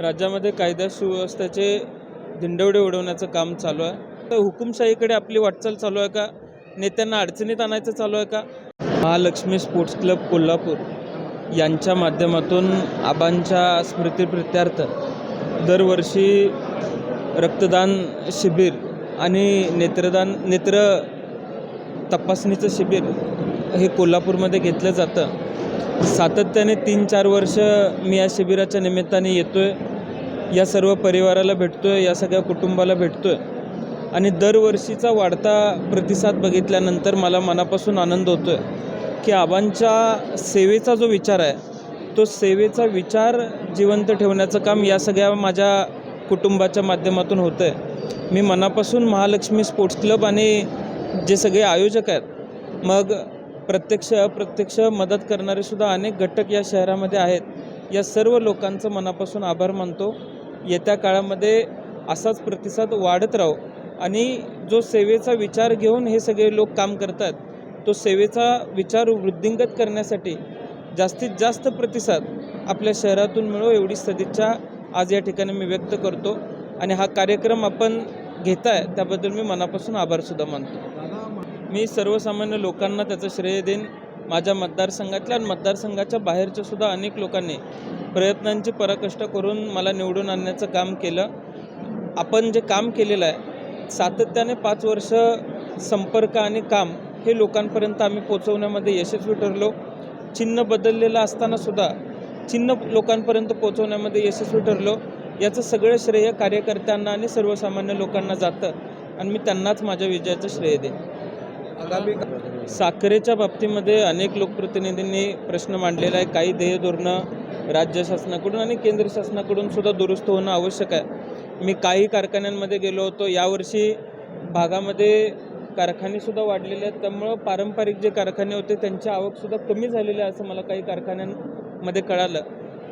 राज्यामध्ये कायदा सुव्यवस्थेचे धिंडवडे उडवण्याचं काम चालू आहे. तर हुकुमशाहीकडे आपली वाटचाल चालू आहे का? नेत्यांना अडचणीत आणायचं चालू आहे का? महालक्ष्मी स्पोर्ट्स क्लब कोल्हापूर यांच्या माध्यमातून आबांच्या स्मृतीप्रित्यार्थ दरवर्षी रक्तदान शिबिर आणि नेत्रदान नेत्र तपासणीचं शिबिर हे कोल्हापूरमध्ये घेतलं जातं. सातत्याने तीन चार वर्ष मी या शिबिराच्या निमित्ताने येतो आहे या सर्व परिवाराला भेटतो आहे या सगळ्या कुटुंबाला भेटतो आहे आणि दरवर्षीचा वाढता प्रतिसाद बघितल्यानंतर मला मनापासून आनंद होतो आहे की आबांच्या सेवेचा जो विचार आहे तो सेवेचा विचार जिवंत ठेवण्याचं काम या सगळ्या माझ्या कुटुंबाच्या माध्यमातून होतं आहे मी मनापासून महालक्ष्मी स्पोर्ट्स क्लब आणि जे सगळे आयोजक आहेत मग प्रत्यक्ष अप्रत्यक्ष मदत करणारे सुद्धा अनेक घटक या शहरामध्ये आहेत. या सर्व लोकांचं मनापासून आभार मानतो. येत्या काळामध्ये असाच प्रतिसाद वाढत राहो. आणि जो सेवेचा विचार घेऊन हे सगळे लोक काम करतात तो सेवेचा विचार वृद्धिंगत करण्यासाठी जास्तीत जास्त प्रतिसाद आपल्या शहरातून मिळो एवढी सदिच्छा आज या ठिकाणी मी व्यक्त करतो. आणि हा कार्यक्रम आपण घेताय त्याबद्दल मी मनापासून आभारसुद्धा मानतो. मी सर्वसामान्य लोकांना त्याचं श्रेय देईन. माझ्या मतदारसंघातल्या आणि मतदारसंघाच्या बाहेरच्या सुद्धा अनेक लोकांनी प्रयत्नांची पराकष्ट करून मला निवडून आणण्याचं काम केलं. आपण जे काम केलेलं आहे सातत्याने पाच वर्ष संपर्क आणि काम हे लोकांपर्यंत आम्ही पोचवण्यामध्ये यशस्वी ठरलो. चिन्ह बदललेलं असतानासुद्धा चिन्ह लोकांपर्यंत पोचवण्यामध्ये यशस्वी ठरलो. याचं सगळं श्रेय कार्यकर्त्यांना आणि सर्वसामान्य लोकांना जातं आणि मी त्यांनाच माझ्या विजयाचं श्रेय देईन. आगामी साखरेच्या बाबतीमध्ये अनेक लोकप्रतिनिधींनी प्रश्न मांडलेला आहे. काही ध्येय धोरणं राज्य शासनाकडून आणि केंद्र शासनाकडून सुद्धा दुरुस्त होणं आवश्यक आहे. मी काही कारखान्यांमध्ये गेलो होतो. यावर्षी भागामध्ये कारखानेसुद्धा वाढलेले आहेत. त्यामुळं पारंपरिक जे कारखाने होते त्यांची आवकसुद्धा कमी झालेली आहे असं मला काही कारखान्यांमध्ये कळालं.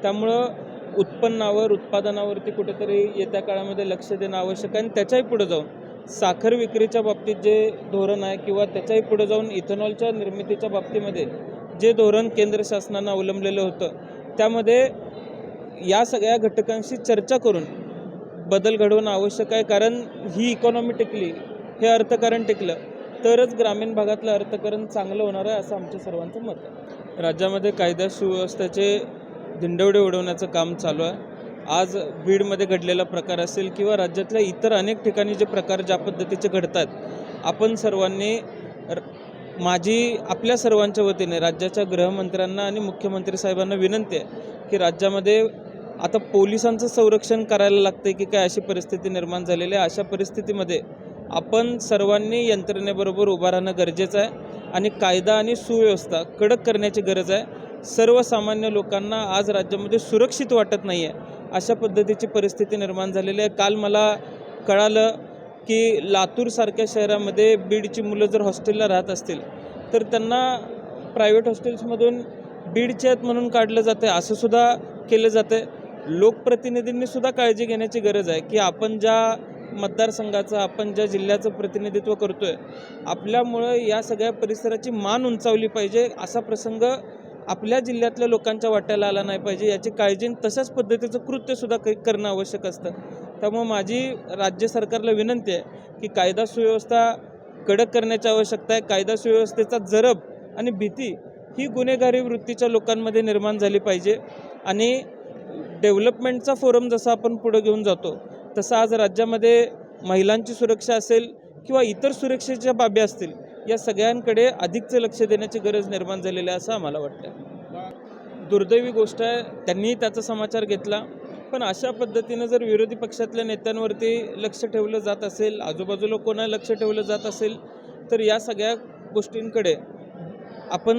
त्यामुळं उत्पन्नावर उत्पादनावरती कुठेतरी येत्या काळामध्ये लक्ष देणं आवश्यक आहे आणि त्याच्याही पुढे जाऊन साखर विक्रीच्या बाबतीत जे धोरण आहे किंवा त्याच्याही पुढे जाऊन इथेनॉलच्या निर्मितीच्या बाबतीमध्ये जे धोरण केंद्र शासनानं अवलंबलेलं होतं त्यामध्ये या सगळ्या घटकांशी चर्चा करून बदल घडवणं आवश्यक आहे. कारण ही इकॉनॉमी टिकली हे अर्थकारण टिकलं तरच ग्रामीण भागातलं अर्थकारण चांगलं होणार आहे असं आमच्या सर्वांचं मत आहे. राज्यामध्ये कायदा सुव्यवस्थेचे धिंडवडे उडवण्याचं काम चालू आहे. आज बीडमध्ये घडलेला प्रकार असेल किंवा राज्यातल्या इतर अनेक ठिकाणी जे प्रकार ज्या पद्धतीचे घडतात आपण सर्वांनी र- माझी आपल्या सर्वांच्या वतीने राज्याच्या गृहमंत्र्यांना आणि मुख्यमंत्री साहेबांना विनंती आहे की राज्यामध्ये आता पोलिसांचं संरक्षण करायला लागतं की काय अशी परिस्थिती निर्माण झालेली आहे. अशा परिस्थितीमध्ये आपण सर्वांनी यंत्रणेबरोबर उभं राहणं गरजेचं आहे आणि कायदा आणि सुव्यवस्था कडक करण्याची गरज आहे. सर्वसामान्य लोकांना आज राज्यामध्ये सुरक्षित वाटत नाही आहे अशा पद्धतीची परिस्थिती निर्माण झालेली आहे. काल मला कळालं की लातूरसारख्या शहरामध्ये बीडची मुलं जर हॉस्टेलला राहत असतील तर त्यांना प्रायव्हेट हॉस्टेल्समधून बीडचे आहेत म्हणून काढलं जातं आहे असंसुद्धा केलं जातं आहे लोकप्रतिनिधींनीसुद्धा काळजी घेण्याची गरज आहे की आपण ज्या मतदारसंघाचं आपण ज्या जिल्ह्याचं प्रतिनिधित्व करतो आहे आपल्यामुळं या सगळ्या परिसराची मान उंचावली पाहिजे असा प्रसंग आपल्या जिल्ह्यातल्या लोकांच्या वाट्याला आला नाही पाहिजे याची काळजी आणि तशाच पद्धतीचं कृत्यसुद्धा क करणं आवश्यक असतं. त्यामुळं माझी राज्य सरकारला विनंती आहे की कायदा सुव्यवस्था कडक करण्याची आवश्यकता आहे. कायदा सुव्यवस्थेचा जरब आणि भीती ही गुन्हेगारी वृत्तीच्या लोकांमध्ये निर्माण झाली पाहिजे आणि डेव्हलपमेंटचा फोरम जसा आपण पुढं घेऊन जातो तसं आज राज्यामध्ये महिलांची सुरक्षा असेल किंवा इतर सुरक्षेच्या बाबी असतील या सगळ्यांकडे अधिकचं लक्ष देण्याची गरज निर्माण झालेली आहे असं आम्हाला वाटतं दुर्दैवी गोष्ट आहे त्यांनीही त्याचा समाचार घेतला. पण अशा पद्धतीनं जर विरोधी पक्षातल्या नेत्यांवरती लक्ष ठेवलं जात असेल आजूबाजूला कोणा लक्ष ठेवलं जात असेल तर या सगळ्या गोष्टींकडे आपण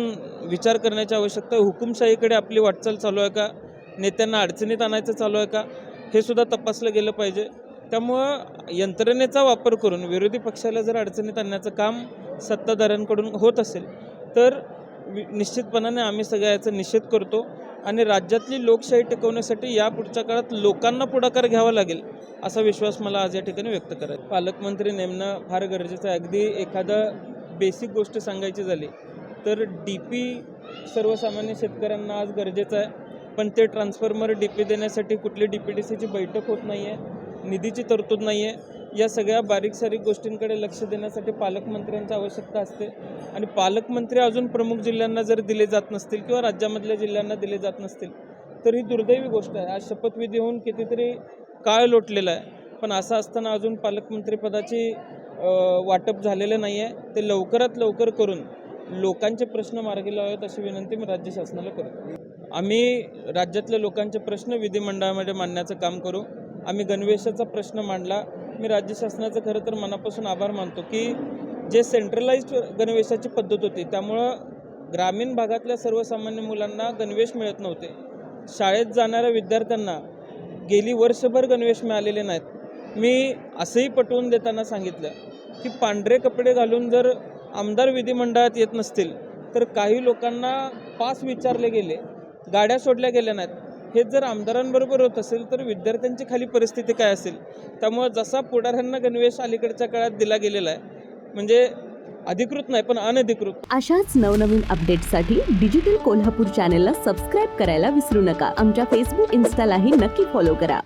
विचार करण्याची आवश्यकता हुकुमशाहीकडे आपली वाटचाल चालू आहे का? नेत्यांना अडचणीत आणायचं चालू आहे का? हे सुद्धा तपासलं गेलं पाहिजे. त्यामुळं यंत्रणेचा वापर करून विरोधी पक्षाला जर अडचणीत आणण्याचं काम सत्ताधाऱ्यांकडून होत असेल तर वि- निश्चितपणाने आम्ही सगळ्या याचा निषेध करतो आणि राज्यातली लोकशाही टिकवण्यासाठी या पुढच्या काळात लोकांना पुढाकार घ्यावा लागेल असा विश्वास मला आज या ठिकाणी व्यक्त करायचा पालकमंत्री नेमणं फार गरजेचं आहे. अगदी एखादं बेसिक गोष्ट सांगायची झाली तर डी पी सर्वसामान्य शेतकऱ्यांना आज गरजेचं आहे पण ते ट्रान्सफॉर्मर डी पी देण्यासाठी कुठली डी पी डी सीची बैठक होत नाही आहे निधीची तरतूद नाही आहे या सगळ्या बारीक सारीक गोष्टींकडे लक्ष देण्यासाठी पालकमंत्र्यांची आवश्यकता असते. आणि पालकमंत्री अजून प्रमुख जिल्ह्यांना जर दिले जात नसतील किंवा राज्यामधल्या जिल्ह्यांना दिले जात नसतील तर ही दुर्दैवी गोष्ट आहे. आज शपथविधी होऊन कितीतरी काळ लोटलेला आहे. पण असं असताना अजून पालकमंत्रीपदाची वाटप झालेलं नाही आहे ते लवकरात लवकर करून लोकांचे प्रश्न मार्गी लावावेत अशी विनंती मी राज्य शासनाला करतो. आम्ही राज्यातल्या लोकांचे प्रश्न विधिमंडळामध्ये मांडण्याचं काम करू. आम्ही गणवेशाचा प्रश्न मांडला. मी राज्य शासनाचं खरं तर मनापासून आभार मानतो की जे सेंट्रलाइज्ड गणवेशाची पद्धत होती त्यामुळं ग्रामीण भागातल्या सर्वसामान्य मुलांना गणवेश मिळत नव्हते. शाळेत जाणाऱ्या विद्यार्थ्यांना गेली वर्षभर गणवेश मिळालेले नाहीत. मी असंही पटवून देताना सांगितलं की पांढरे कपडे घालून जर आमदार विधिमंडळात येत नसतील तर काही लोकांना पास विचारले गेले गाड्या सोडल्या गेल्या नाहीत. हेच जर आमदारांबरोबर होत असेल तर विद्यार्थ्यांची खाली परिस्थिती काय असेल? त्यामुळं जसा पुढाऱ्यांना गणवेश अलीकडच्या काळात दिला गेलेला आहे म्हणजे अधिकृत नाही पण अनधिकृत. अशाच नवनवीन अपडेटसाठी डिजिटल कोल्हापूर चॅनेलला सबस्क्राईब करायला विसरू नका. आमच्या फेसबुक इन्स्टालाही नक्की फॉलो करा.